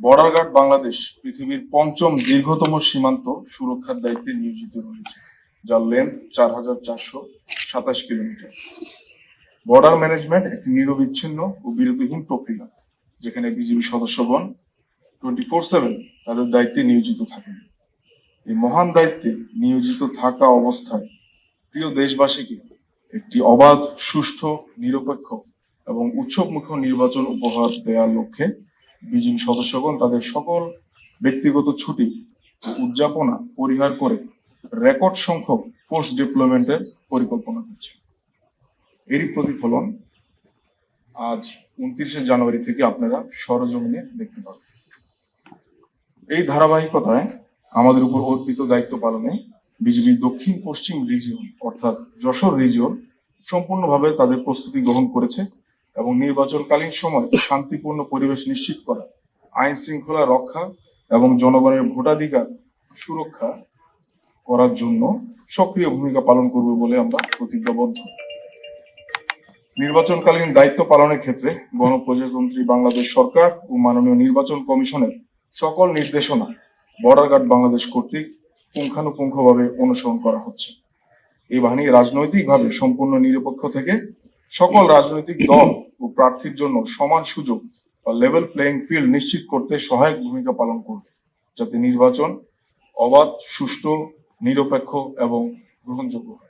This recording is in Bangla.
বর্ডার গার্ড বাংলাদেশ পৃথিবীর পঞ্চম দীর্ঘতম সীমান্ত সুরক্ষার দায়িত্বে নিয়োজিত রয়েছে, যার লেন্থ চার হাজার চারশো সাতাশ কিলোমিটার। বর্ডার ম্যানেজমেন্ট একটি নিরবিচ্ছিন্ন ও বিরতিহীন প্রক্রিয়া, যেখানে বিজিবি সদস্যগণ টোয়েন্টি ফোর সেভেন তাদের দায়িত্বে নিয়োজিত থাকেন। এই মহান দায়িত্বে নিয়োজিত থাকা অবস্থায় প্রিয় দেশবাসীকে একটি অবাধ, সুষ্ঠু, নিরপেক্ষ এবং উৎসবমুখী নির্বাচন উপহার দেওয়ার লক্ষ্যে বিজিবি সদস্যগণ তাদের সকল ব্যক্তিগত ছুটি, উদযাপনা পরিহার করে রেকর্ড সংখ্যক ফোর্স ডিপ্লয়মেন্টের পরিকল্পনা করছে। এরই প্রতিফলন আজ উনত্রিশে জানুয়ারি থেকে আপনারা সরজমিনে দেখতে পাবেন। এই ধারাবাহিকতায় আমাদের উপর অর্পিত দায়িত্ব পালনে বিজেপি দক্ষিণ পশ্চিম রিজিয়ন অর্থাৎ যশোর রিজিয়ন সম্পূর্ণভাবে তাদের প্রস্তুতি গ্রহণ করেছে। এবং নির্বাচনকালীন সময় শান্তিপূর্ণ পরিবেশ নিশ্চিত করা, আইন শৃঙ্খলা রক্ষা এবং জনগণের ভোটাধিকার সুরক্ষা করার জন্য সক্রিয় ভূমিকা পালন করবে বলে আমরা প্রতিজ্ঞাবদ্ধ। নির্বাচনকালীন দায়িত্ব পালনের ক্ষেত্রে গণপ্রজাতন্ত্রী বাংলাদেশ সরকার ও মাননীয় নির্বাচন কমিশনের সকল নির্দেশনা বর্ডার গার্ড বাংলাদেশ কর্তৃক পুঙ্খানুপুঙ্খভাবে অনুসরণ করা হচ্ছে। এই বাহিনী রাজনৈতিকভাবে সম্পূর্ণ নিরপেক্ষ থেকে সকল রাজনৈতিক দল ও প্রার্থীর জন্য সমান সুযোগ বা লেভেল প্লেয়িং ফিল্ড নিশ্চিত করতে সহায়ক ভূমিকা পালন করবে, যাতে নির্বাচন অবাধ, সুষ্ঠু, নিরপেক্ষ এবং গ্রহণযোগ্য হয়।